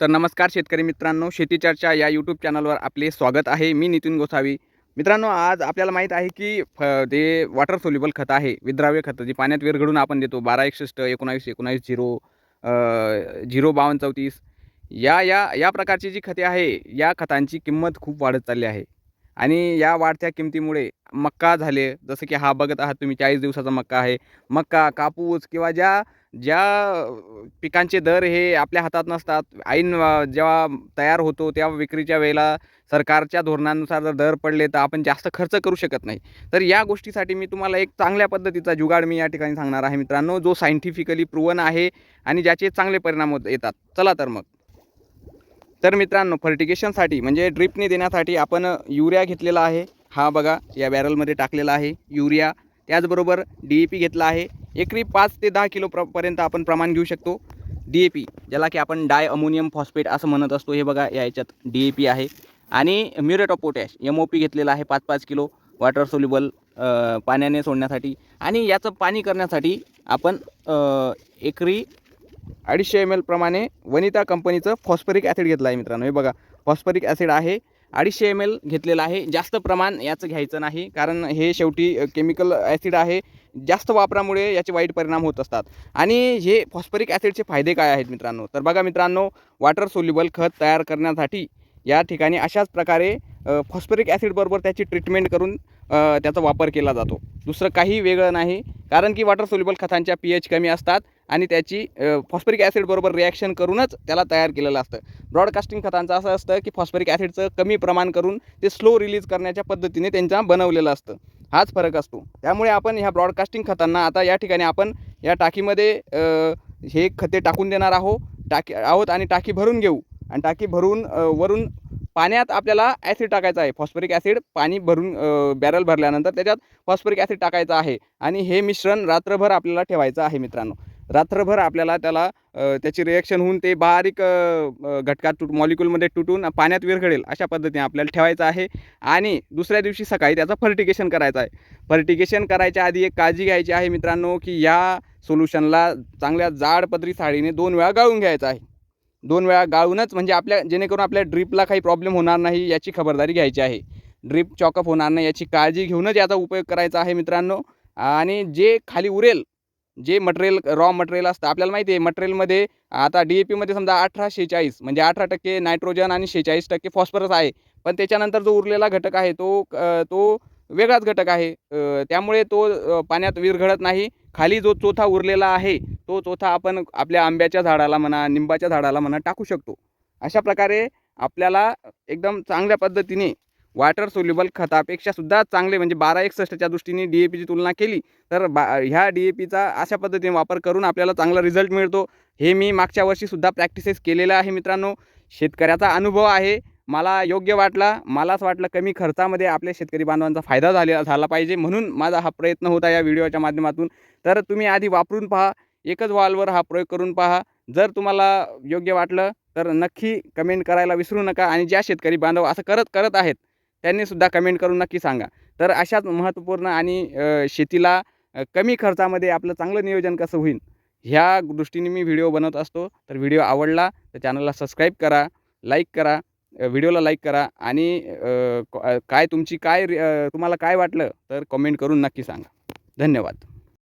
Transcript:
तर नमस्कार शेतकरी मित्रांनो शेती चर्चा या यूट्यूब चॅनलवर आपले स्वागत आहे. मी नितीन गोसावी. मित्रांनो आज आपल्याला माहीत आहे की फ ते वॉटर सोल्युबल खतं आहे विद्राव्य खतं जी पाण्यात विरघडून आपण देतो बारा एकसष्ट एकोणावीस एकोणावीस झिरो झिरो बावन्न चौतीस. या या या प्रकारची जी खते आहे या खतांची किंमत खूप वाढत चालली आहे. आणि या वाढत्या किमतीमुळे मक्का झाले. जसं की हा बघत आहात तुम्ही चाळीस दिवसाचा मक्का आहे. मक्का कापूस किंवा ज्या ज्या पिकांचे दर हे आपल्या हातात नसतात ऐन जेव्हा तयार होतो तेव्हा विक्रीच्या वेळेला सरकारच्या धोरणानुसार जर दर पडले तर आपण जास्त खर्च करू शकत नाही. तर या गोष्टीसाठी मी तुम्हाला एक चांगल्या पद्धतीचा जुगाड मी या ठिकाणी सांगणार आहे मित्रांनो जो सायंटिफिकली प्रूवन आहे आणि ज्याचे चांगले परिणाम होत येतात. चला तर मग. तर मित्रांनो फर्टिगेशनसाठी म्हणजे ड्रिपने देण्यासाठी आपण युरिया घेतलेला आहे. हा बघा या बॅरलमध्ये टाकलेला आहे युरिया. त्याचबरोबर डी ए पी घेतला आहे. एकरी पाच ते दहा किलो प्र पर्यंत आपण प्रमाण घेऊ शकतो. डी ए पी ज्याला की आपण डाय अमोनियम फॉस्फेट असं म्हणत असतो हे बघा या याच्यात डी ए पी आहे. आणि muriate of potash M O P घेतलेला आहे पाच पाच किलो वॉटर सोल्युबल पाण्याने सोडण्यासाठी. आणि याचं पाणी करण्यासाठी आपण एकरी अडीचशे एम एल प्रमाणे वनिता कंपनीचं फॉस्फरिक ॲसिड घेतलं आहे मित्रांनो. हे बघा फॉस्फरिक ॲसिड आहे. अडीचशे एम एल घेतलेलं आहे. जास्त प्रमाण याचं घ्यायचं नाही. कारण हे शेवटी केमिकल ॲसिड आहे. जास्त वापरामुळे याचे वाईट परिणाम होत असतात. आणि हे फॉस्फरिक ॲसिडचे फायदे काय आहेत मित्रांनो? तर बघा मित्रांनो वॉटर सोल्युबल खत तयार करण्यासाठी या ठिकाणी अशाच प्रकारे फॉस्फरिक ॲसिडबरोबर त्याची ट्रीटमेंट करून त्याचा वापर केला जातो. दुसरं काही वेगळं नाही. कारण की वॉटर सोल्युबल खतांच्या पी एच कमी असतात. आणि त्याची फॉस्फरिक ॲसिडबरोबर रिॲक्शन करूनच त्याला तयार केलेलं असतं. ब्रॉडकास्टिंग खतांचं असं असतं की फॉस्फरिक ॲसिडचं कमी प्रमाण करून ते स्लो रिलीज करण्याच्या पद्धतीने त्यांच्या बनवलेलं असतं. हाच फरक असतो. त्यामुळे आपण ह्या ब्रॉडकास्टिंग खतांना आता या ठिकाणी आपण या टाकीमध्ये हे खते टाकून देणार आहो. टाकी आहोत आणि टाकी भरून घेऊ. आणि टाकी भरून वरून पाण्यात आपल्याला ॲसिड टाकायचं आहे. फॉस्फरिक ॲसिड पाणी भरून बॅरल भरल्यानंतर त्याच्यात फॉस्फरिक ॲसिड टाकायचं आहे. आणि हे मिश्रण रात्रभर आपल्याला ठेवायचं आहे मित्रांनो. रात्रभर आपल्याला त्याला त्याची रिॲक्शन होऊन ते बारीक घटकात तुट मॉलिक्यूलमध्ये तुटून पाण्यात विरघळेल अशा पद्धतीने आपल्याला ठेवायचं आहे. आणि दुसऱ्या दिवशी सकाळी त्याचं फर्टिगेशन करायचं आहे. फर्टिगेशन करायच्या आधी एक काळजी घ्यायची आहे मित्रांनो की या सोल्युशनला चांगल्या जाड पदरी साडीने दोन वेळा गाळून घ्यायचं आहे. दोन वेळा गाळूनच म्हणजे आपल्या जेणेकरून आपल्या ड्रीपला काही प्रॉब्लेम होणार नाही याची खबरदारी घ्यायची आहे. ड्रीप चॉकअप होणार नाही याची काळजी घेऊनच याचा उपयोग करायचा आहे मित्रांनो. आणि जे खाली उरेल जे मटेरियल रॉ मटेरियल असतं आपल्याला माहिती आहे मटेरियलमध्ये आता डी ए पीमध्ये समजा अठरा शेहेचाळीस म्हणजे अठरा टक्के नायट्रोजन आणि शेहेचाळीस टक्के फॉस्फरस आहे. पण त्याच्यानंतर जो उरलेला घटक आहे तो तो वेगळाच घटक आहे. त्यामुळे तो पाण्यात विरघळत नाही. खाली जो चोथा उरलेला आहे तो चोथा आपण आपल्या आंब्याच्या झाडाला म्हणा निंबाच्या झाडाला म्हणा टाकू शकतो. अशा प्रकारे आपल्याला एकदम चांगल्या पद्धतीने वॉटर सोल्युबल खतापेक्षा सुद्धा चांगले म्हणजे बारा एकसष्टच्या दृष्टीने डी ए पीची तुलना केली तर बा ह्या डी ए पीचा अशा पद्धतीने वापर करून आपल्याला चांगला रिझल्ट मिळतो. हे मी मागच्या वर्षीसुद्धा प्रॅक्टिसेस केलेलं आहे मित्रांनो. शेतकऱ्याचा अनुभव आहे. मला योग्य वाटला. मलाच वाटलं कमी खर्चामध्ये आपल्या शेतकरी बांधवांचा फायदा झाले झाला पाहिजे. म्हणून माझा हा प्रयत्न होता या व्हिडिओच्या माध्यमातून. तर तुम्ही आधी वापरून पहा. एकच वॉलवर हा प्रयोग करून पहा. जर तुम्हाला योग्य वाटलं तर नक्की कमेंट करायला विसरू नका. आणि ज्या शेतकरी बांधव असं करत करत आहेत त्यांनीसुद्धा कमेंट करून नक्की सांगा. तर अशाच महत्त्वपूर्ण आणि शेतीला कमी खर्चामध्ये आपलं चांगलं नियोजन कसं होईल ह्या दृष्टीने मी व्हिडिओ बनवत असतो. तर व्हिडिओ आवडला तर चॅनलला सबस्क्राईब करा लाईक करा व्हिडिओला लाईक करा आणि काय तुमची काय रि- तुम्हाला काय वाटलं तर कमेंट करून नक्की सांगा. धन्यवाद.